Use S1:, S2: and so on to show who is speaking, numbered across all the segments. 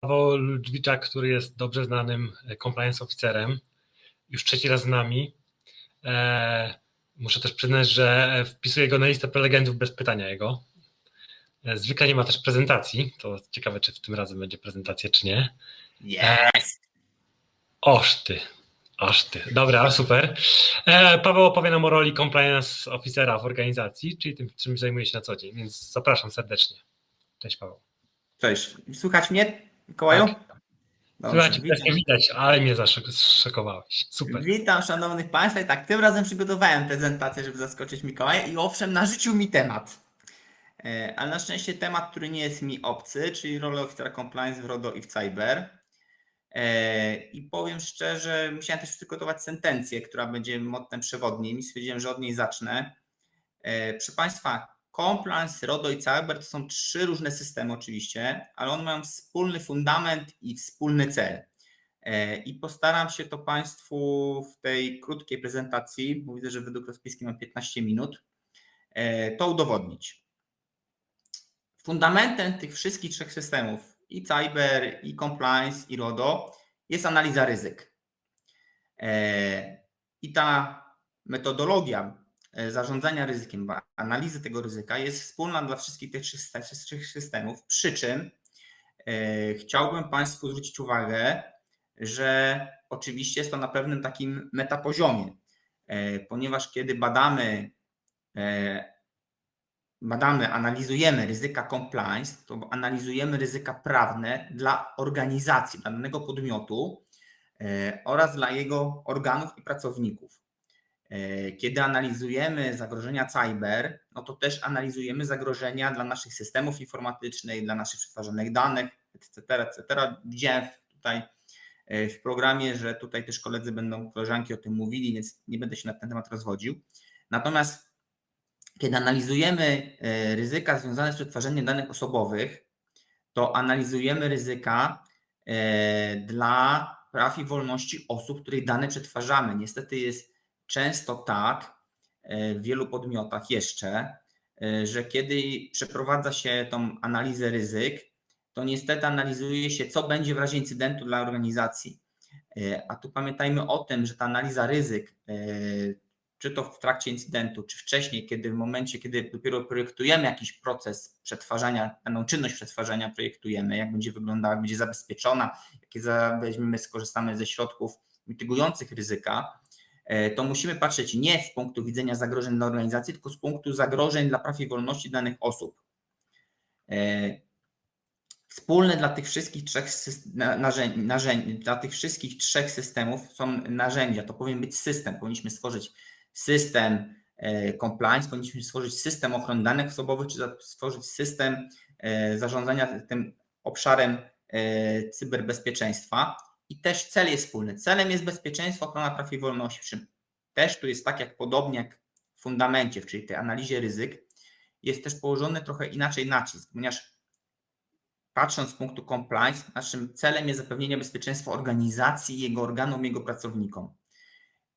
S1: Paweł Ludwiczak, który jest dobrze znanym compliance officerem, już trzeci raz z nami. E, muszę też przyznać, że wpisuję go na listę prelegentów bez pytania jego. E, zwykle nie ma też prezentacji, to ciekawe, czy w tym razem będzie prezentacja, czy nie.
S2: Jest!
S1: Oż ty, aż ty. Dobra, super. E, Paweł opowie nam o roli compliance officera w organizacji, czyli tym, czym zajmuje się na co dzień, więc zapraszam serdecznie. Cześć Paweł.
S2: Cześć. Słychać mnie, Mikołaju?
S1: Tak.
S2: Dobrze,
S1: Słuchajcie,
S2: witam.
S1: też nie widać, ale mnie zaszokowałeś. Super.
S2: Witam szanownych Państwa i tak, tym razem przygotowałem prezentację, żeby zaskoczyć Mikołaja i owszem, narzucił mi temat. E, Ale na szczęście temat, który nie jest mi obcy, czyli rolę oficera compliance w RODO i w Cyber. E, I powiem szczerze, musiałem też przygotować sentencję, która będzie mottem przewodnim i stwierdziłem, że od niej zacznę. E, Proszę Państwa, compliance, RODO i Cyber to są trzy różne systemy oczywiście, ale one mają wspólny fundament i wspólny cel. E, I postaram się to Państwu w tej krótkiej prezentacji, bo widzę, że według rozpiski mam 15 minut, e, to udowodnić. Fundamentem tych wszystkich trzech systemów, i Cyber, i Compliance, i RODO, jest analiza ryzyk. E, I ta metodologia zarządzania ryzykiem, analizy tego ryzyka jest wspólna dla wszystkich tych trzech syste- trzech systemów, przy czym e, chciałbym Państwu zwrócić uwagę, że oczywiście jest to na pewnym takim metapoziomie, e, ponieważ kiedy badamy, e, badamy, analizujemy ryzyka compliance, to analizujemy ryzyka prawne dla organizacji, dla danego podmiotu e, oraz dla jego organów i pracowników. E, Kiedy analizujemy zagrożenia cyber, no to też analizujemy zagrożenia dla naszych systemów informatycznych, dla naszych przetwarzanych danych, etc. etc. Widziałem tutaj e, w programie, że tutaj też koledzy będą, koleżanki o tym mówili, więc nie będę się na ten temat rozwodził. Natomiast kiedy analizujemy e, ryzyka związane z przetwarzaniem danych osobowych, to analizujemy ryzyka dla praw i wolności osób, których dane przetwarzamy. Niestety jest często tak e, w wielu podmiotach jeszcze, e, że kiedy przeprowadza się tą analizę ryzyk, to niestety analizuje się, co będzie w razie incydentu dla organizacji. E, A tu pamiętajmy o tym, że ta analiza ryzyk, czy to w trakcie incydentu, czy wcześniej, kiedy w momencie, kiedy dopiero projektujemy jakiś proces przetwarzania, daną czynność przetwarzania projektujemy, jak będzie wyglądała, jak będzie zabezpieczona, jakie weźmiemy, skorzystamy ze środków mitygujących ryzyka, to musimy patrzeć nie z punktu widzenia zagrożeń dla organizacji, tylko z punktu zagrożeń dla praw i wolności danych osób. E, Wspólne dla tych wszystkich trzech narzędzi, dla tych wszystkich trzech systemów są narzędzia. To powinien być system. Powinniśmy stworzyć system e, compliance, powinniśmy stworzyć system ochrony danych osobowych, czy stworzyć system e, zarządzania tym obszarem e, cyberbezpieczeństwa. I też cel jest wspólny. Celem jest bezpieczeństwo, ochrona praw i wolności. Też tu jest tak, jak podobnie jak w fundamencie, czyli tej analizie ryzyk, jest też położony trochę inaczej nacisk, ponieważ patrząc z punktu compliance, naszym celem jest zapewnienie bezpieczeństwa organizacji, jego organom, jego pracownikom.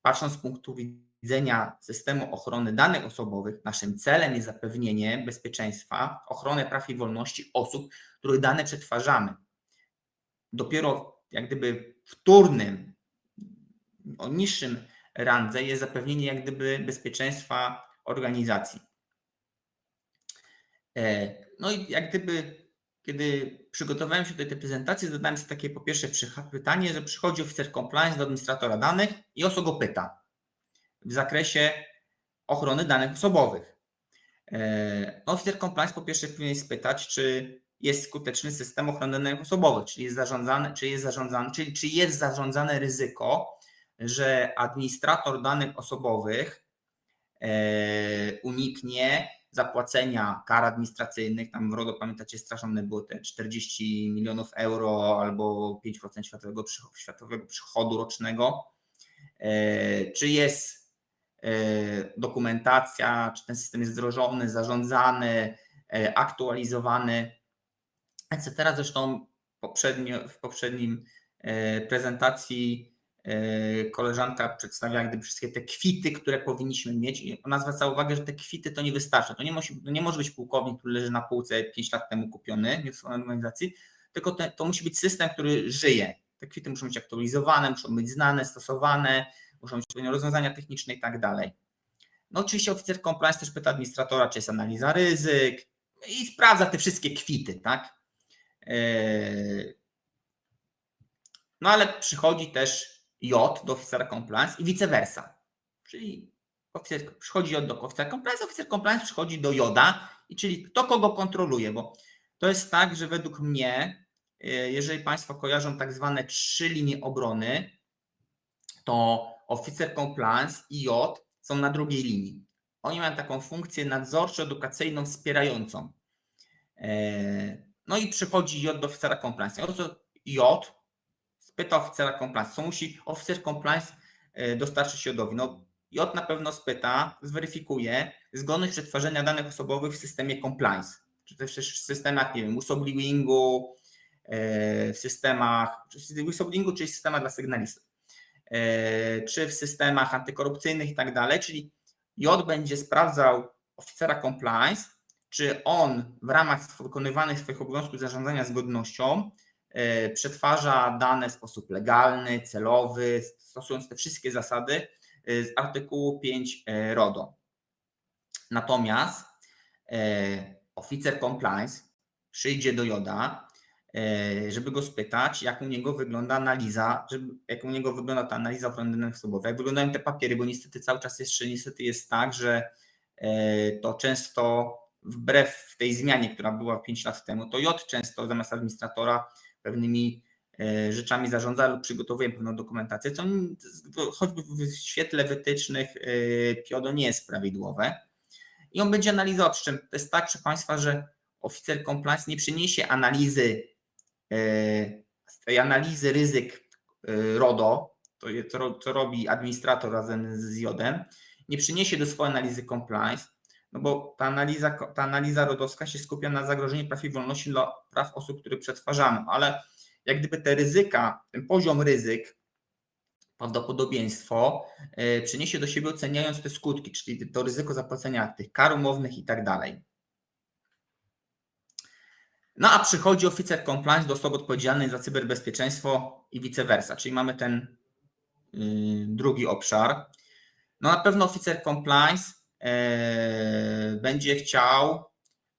S2: Patrząc z punktu widzenia systemu ochrony danych osobowych, naszym celem jest zapewnienie bezpieczeństwa, ochrony praw i wolności osób, których dane przetwarzamy. Dopiero jak gdyby wtórnym, o niższym randze jest zapewnienie jak gdyby bezpieczeństwa organizacji. E, No i jak gdyby, kiedy przygotowałem się do tej prezentacji, zadałem sobie takie po pierwsze pytanie, że przychodzi oficer compliance do administratora danych i o co go pyta w zakresie ochrony danych osobowych. E, Oficer compliance po pierwsze powinien spytać, czy jest skuteczny system ochrony danych osobowych, czyli jest zarządzane, czy jest zarządzane, czyli czy jest zarządzane ryzyko, że administrator danych osobowych e, uniknie zapłacenia kar administracyjnych. Tam w RODO, pamiętacie, straszone były te 40 milionów euro albo 5% światowego, światowego przychodu rocznego. E, Czy jest e, dokumentacja, czy ten system jest wdrożony, zarządzany, aktualizowany, etc. Zresztą poprzednio, w poprzednim e, prezentacji e, koleżanka przedstawia jak gdyby wszystkie te kwity, które powinniśmy mieć i ona zwraca uwagę, że te kwity to nie wystarcza. To nie, musi, to nie może być pułkownik, który leży na półce 5 lat temu kupiony nie w organizacji, tylko te, to musi być system, który żyje. Te kwity muszą być aktualizowane, muszą być znane, stosowane, muszą być rozwiązania techniczne i tak dalej. No oczywiście oficer compliance też pyta administratora, czy jest analiza ryzyk i sprawdza te wszystkie kwity, tak? No ale przychodzi też J do oficera compliance i vice versa. Czyli oficer, przychodzi J do oficera compliance, oficer compliance przychodzi do Joda, i czyli kto kogo kontroluje, bo to jest tak, że według mnie, yy, jeżeli Państwo kojarzą tak zwane trzy linie obrony, to oficer compliance i J są na drugiej linii. Oni mają taką funkcję nadzorczo-edukacyjną wspierającą. No i przychodzi J do oficera compliance. J spyta oficera compliance, co musi oficer compliance e, dostarczyć Jodowi? No J na pewno spyta, zweryfikuje zgodność przetwarzania danych osobowych w systemie compliance, czy też w systemach, nie wiem, whistleblowingu, e, w systemach, czy whistleblowingu, czyli systemach dla sygnalistów, e, czy w systemach antykorupcyjnych i tak dalej, czyli J będzie sprawdzał oficera compliance, czy on w ramach wykonywanych swoich obowiązków zarządzania zgodnością e, przetwarza dane w sposób legalny, celowy, stosując te wszystkie zasady e, z artykułu 5 e, RODO. Natomiast oficer compliance przyjdzie do Joda, żeby go spytać, jak u niego wygląda analiza, żeby, jak u niego wygląda ta analiza ochrony danych osobowych, jak wyglądają te papiery, bo niestety cały czas jeszcze niestety jest tak, że to często wbrew tej zmianie, która była 5 lat temu, to J często zamiast administratora pewnymi e, rzeczami zarządza lub przygotowuje pewną dokumentację, co choćby w świetle wytycznych e, PIODO nie jest prawidłowe. I on będzie analizował, przy czym to jest tak, proszę Państwa, że oficer compliance nie przyniesie analizy e, analizy ryzyk RODO, to, to, to robi administrator razem z JODem, nie przyniesie do swojej analizy compliance, no bo ta analiza, ta analiza rodowska się skupia na zagrożeniu praw i wolności dla praw osób, które przetwarzamy, ale jak gdyby te ryzyka, ten poziom ryzyk, prawdopodobieństwo e, przyniesie do siebie oceniając te skutki, czyli to ryzyko zapłacenia tych kar umownych i tak dalej. No a przychodzi oficer compliance do osoby odpowiedzialnej za cyberbezpieczeństwo i vice versa, czyli mamy ten y, drugi obszar. No na pewno oficer compliance będzie chciał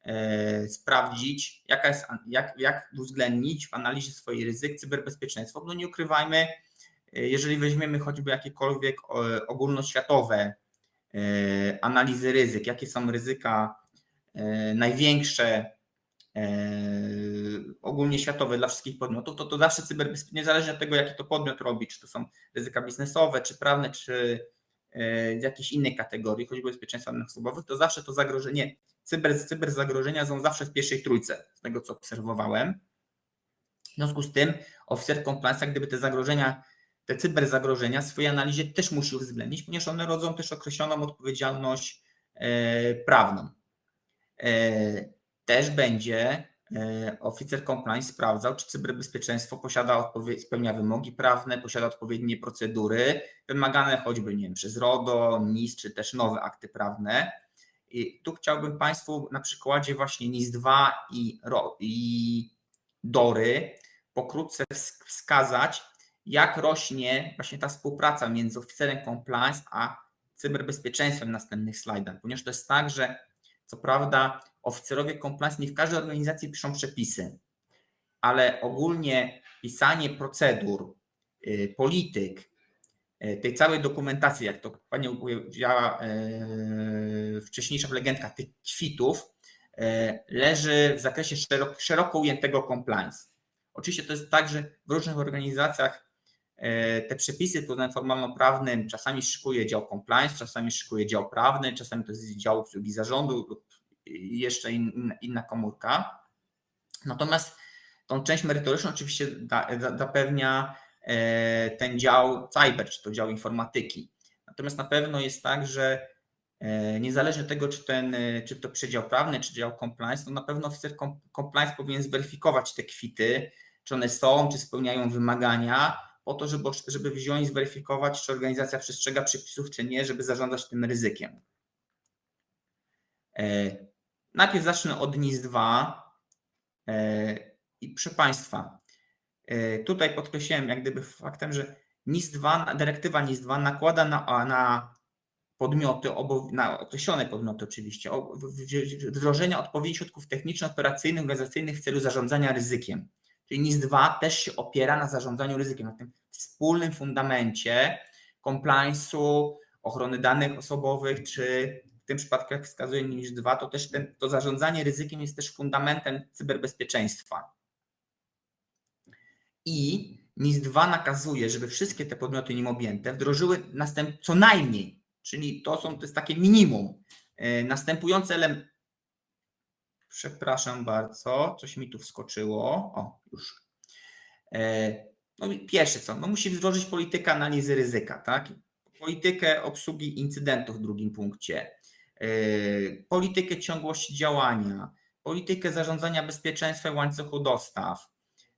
S2: e, sprawdzić, jaka jest, jak, jak uwzględnić w analizie swojej ryzyk cyberbezpieczeństwo. No nie ukrywajmy, e, jeżeli weźmiemy choćby jakiekolwiek e, ogólnoświatowe e, analizy ryzyk, jakie są ryzyka e, największe e, ogólnie światowe dla wszystkich podmiotów, to to zawsze cyberbezpieczeństwo, niezależnie od tego, jaki to podmiot robi, czy to są ryzyka biznesowe, czy prawne, czy e, z jakiejś innej kategorii, choćby bezpieczeństwa danych osobowych, to zawsze to zagrożenie, cyber, cyberzagrożenia są zawsze w pierwszej trójce, z tego co obserwowałem. W związku z tym oficer compliance, gdyby te zagrożenia, te cyberzagrożenia w swojej analizie też musi uwzględnić, ponieważ one rodzą też określoną odpowiedzialność e, prawną. E, Też będzie e, oficer compliance sprawdzał, czy cyberbezpieczeństwo posiada spełnia wymogi prawne, posiada odpowiednie procedury wymagane choćby nie wiem, przez RODO, NIS, czy też nowe akty prawne. I tu chciałbym Państwu na przykładzie właśnie NIS-2 i, RO, i DORY pokrótce wsk- wskazać, jak rośnie właśnie ta współpraca między oficerem compliance a cyberbezpieczeństwem w następnych slajdach, ponieważ to jest tak, że co prawda oficerowie compliance nie w każdej organizacji piszą przepisy, ale ogólnie pisanie procedur, y, polityk, y, tej całej dokumentacji, jak to Pani powiedziała y, wcześniejsza w legendkach, tych kwitów, y, leży w zakresie szeroko, szeroko ujętego compliance. Oczywiście to jest tak, że w różnych organizacjach y, te przepisy pod formalno-prawnym czasami szykuje dział compliance, czasami szykuje dział prawny, czasami to jest dział obsługi zarządu lub jeszcze in, inna komórka. Natomiast tą część merytoryczną oczywiście da, da, zapewnia e, ten dział cyber, czy to dział informatyki. Natomiast na pewno jest tak, że e, niezależnie od tego, czy, ten, e, czy to przedział prawny, czy dział compliance, to na pewno oficer com- compliance powinien zweryfikować te kwity, czy one są, czy spełniają wymagania, po to, żeby, żeby wziąć i zweryfikować, czy organizacja przestrzega przepisów, czy nie, żeby zarządzać tym ryzykiem. Najpierw zacznę od NIS 2 e, i proszę Państwa, e, tutaj podkreśliłem jak gdyby faktem, że NIS-2, dyrektywa NIS-2 nakłada na, na podmioty, na określone podmioty oczywiście, wdrożenia odpowiednich środków techniczno-operacyjnych, organizacyjnych w celu zarządzania ryzykiem. Czyli NIS-2 też się opiera na zarządzaniu ryzykiem, na tym wspólnym fundamencie compliance'u, ochrony danych osobowych, czy w tym przypadku, jak wskazuje NIS-2, to też ten, to zarządzanie ryzykiem jest też fundamentem cyberbezpieczeństwa. I NIS-2 nakazuje, żeby wszystkie te podmioty nim objęte wdrożyły następ, co najmniej, czyli to są to jest takie minimum, e, następujące elementy. Przepraszam bardzo, coś mi tu wskoczyło. O, już. E, No pierwsze co, no musi wdrożyć politykę analizy ryzyka, tak? Politykę obsługi incydentów w drugim punkcie, politykę ciągłości działania, politykę zarządzania bezpieczeństwem łańcuchu dostaw,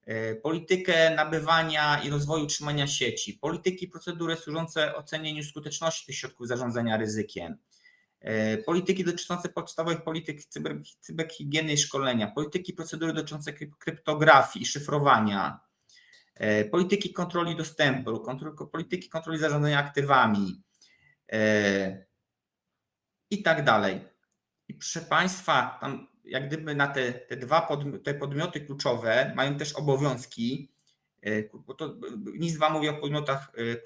S2: e, politykę nabywania i rozwoju utrzymania sieci, polityki i procedury służące ocenieniu skuteczności tych środków zarządzania ryzykiem, e, polityki dotyczące podstawowych polityk cyber, cyberhigieny i szkolenia, polityki procedury dotyczące kryp- kryptografii i szyfrowania, polityki kontroli dostępu, polityki kontroli zarządzania aktywami i tak dalej. I proszę Państwa, tam jak gdyby na te, te dwa podmioty, te podmioty kluczowe mają też obowiązki, e, bo to NIS-2 mówi o podmiotach, e, e,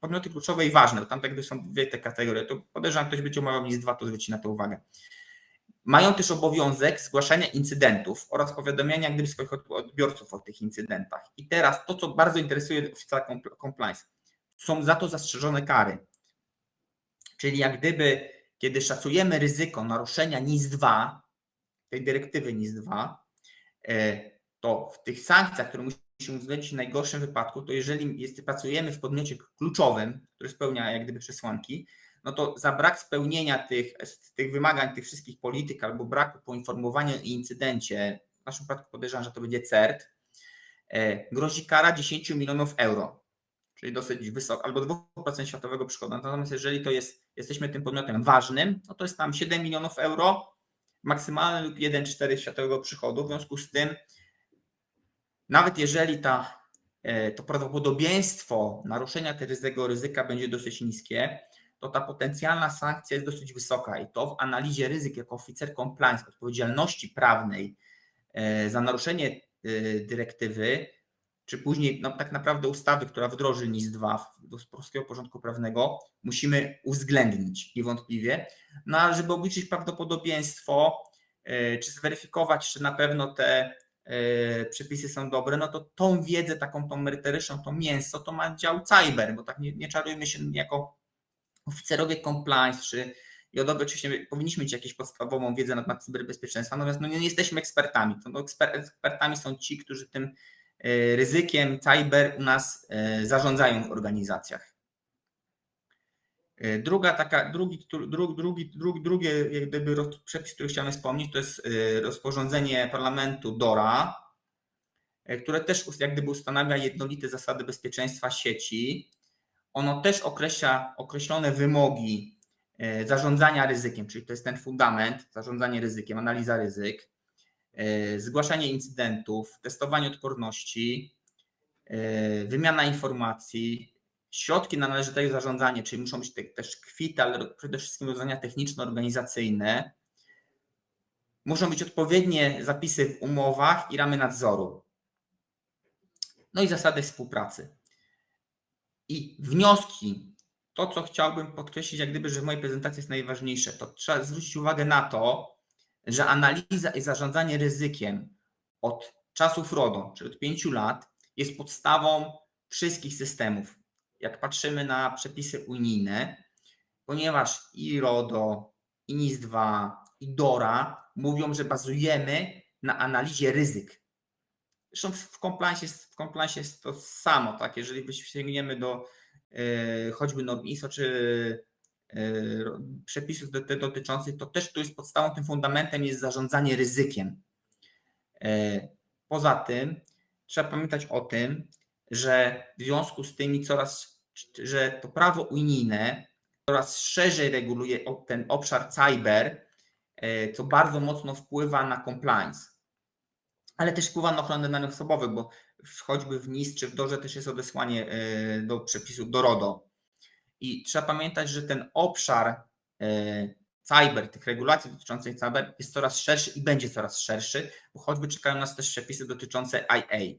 S2: podmioty kluczowe i ważne, bo tam tak są dwie te kategorie, to podejrzewam, ktoś będzie omawiał NIS-2, to zwróci na to uwagę. Mają też obowiązek zgłaszania incydentów oraz powiadamiania gdyby swoich od- odbiorców o tych incydentach. I teraz to, co bardzo interesuje compl- compliance, są za to zastrzeżone kary. Czyli jak gdyby, kiedy szacujemy ryzyko naruszenia NIS-2, tej dyrektywy NIS-2, e, to w tych sankcjach, które musimy uwzględnić w najgorszym wypadku, to jeżeli jest, pracujemy w podmiocie kluczowym, który spełnia jak gdyby przesłanki, no to za brak spełnienia tych, tych wymagań, tych wszystkich polityk albo braku poinformowania o incydencie, w naszym przypadku podejrzewam, że to będzie CERT, e, grozi kara 10 milionów euro, czyli dosyć wysoka, albo 2% światowego przychodu. Natomiast jeżeli to jest, jesteśmy tym podmiotem ważnym, no to jest tam 7 milionów euro, maksymalny lub 1,4 światowego przychodu. W związku z tym, nawet jeżeli ta, e, to prawdopodobieństwo naruszenia tego ryzyka będzie dosyć niskie, to ta potencjalna sankcja jest dosyć wysoka i to w analizie ryzyk jako oficer compliance odpowiedzialności prawnej e, za naruszenie e, dyrektywy, czy później no, tak naprawdę ustawy, która wdroży NIS-2 do polskiego porządku prawnego, musimy uwzględnić niewątpliwie, no ale żeby obliczyć prawdopodobieństwo, e, czy zweryfikować, czy na pewno te e, przepisy są dobre, no to tą wiedzę, taką tą merytoryczną, to mięso, to ma dział cyber, bo tak nie, nie czarujmy się jako oficerowie compliance, czy jodowie oczywiście powinniśmy mieć jakąś podstawową wiedzę na temat cyberbezpieczeństwa, natomiast no nie jesteśmy ekspertami. To no eksper, ekspertami są ci, którzy tym ryzykiem cyber u nas e, zarządzają w organizacjach. E, Druga taka, drugi, drugi, drugi, drugie jak gdyby roz- przepis, który chciałem wspomnieć, to jest e, rozporządzenie parlamentu DORA, e, które też jak gdyby ustanawia jednolite zasady bezpieczeństwa sieci. Ono też określa określone wymogi e, zarządzania ryzykiem, czyli to jest ten fundament, zarządzanie ryzykiem, analiza ryzyk, e, zgłaszanie incydentów, testowanie odporności, e, wymiana informacji, środki na należyte zarządzanie, czyli muszą być te, też kwity, ale przede wszystkim rozwiązania techniczno-organizacyjne. Muszą być odpowiednie zapisy w umowach i ramy nadzoru. No i zasady współpracy. I wnioski, to co chciałbym podkreślić, jak gdyby, że w mojej prezentacji jest najważniejsze, to trzeba zwrócić uwagę na to, że analiza i zarządzanie ryzykiem od czasów RODO, czyli od pięciu lat, jest podstawą wszystkich systemów. Jak patrzymy na przepisy unijne, ponieważ i RODO, i NIS-2, i DORA mówią, że bazujemy na analizie ryzyk. Zresztą w compliance w compliance jest to samo, tak? Jeżeli sięgniemy do e, choćby norm ISO czy przepisów do, do, dotyczących, to też tu jest podstawą, tym fundamentem jest zarządzanie ryzykiem. E, Poza tym trzeba pamiętać o tym, że w związku z tymi coraz, że to prawo unijne coraz szerzej reguluje ten obszar cyber, e, co bardzo mocno wpływa na compliance. ale też wpływa na ochronę danych osobowych, bo choćby w NIS czy w DORze też jest odesłanie do przepisów do RODO. I trzeba pamiętać, że ten obszar e, cyber, tych regulacji dotyczących cyber jest coraz szerszy i będzie coraz szerszy, bo choćby czekają nas też przepisy dotyczące IA.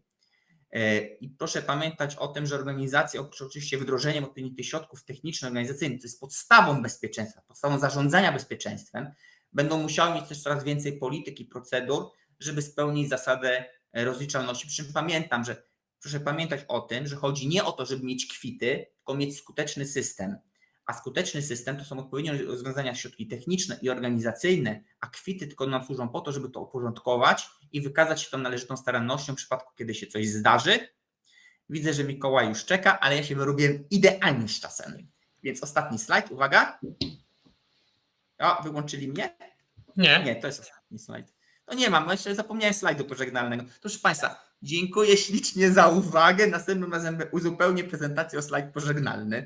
S2: E, I proszę pamiętać o tym, że organizacje, oprócz oczywiście wdrożeniem odpowiednich środków techniczno-organizacyjnych, to jest podstawą bezpieczeństwa, podstawą zarządzania bezpieczeństwem, będą musiały mieć też coraz więcej polityk i procedur, żeby spełnić zasadę rozliczalności. Przy czym pamiętam, że proszę pamiętać o tym, że chodzi nie o to, żeby mieć kwity, tylko mieć skuteczny system. A skuteczny system to są odpowiednio rozwiązania środki techniczne i organizacyjne, a kwity tylko nam służą po to, żeby to uporządkować i wykazać się tą należytą starannością w przypadku, kiedy się coś zdarzy. Widzę, że Mikołaj już czeka, ale ja się wyrobiłem idealnie z czasem. Więc ostatni slajd, uwaga. O, wyłączyli mnie?
S1: Nie,
S2: Nie, to jest ostatni slajd. To nie mam, jeszcze zapomniałem slajdu pożegnalnego. Proszę Państwa, dziękuję ślicznie za uwagę. Następnym razem uzupełnię prezentację o slajd pożegnalny.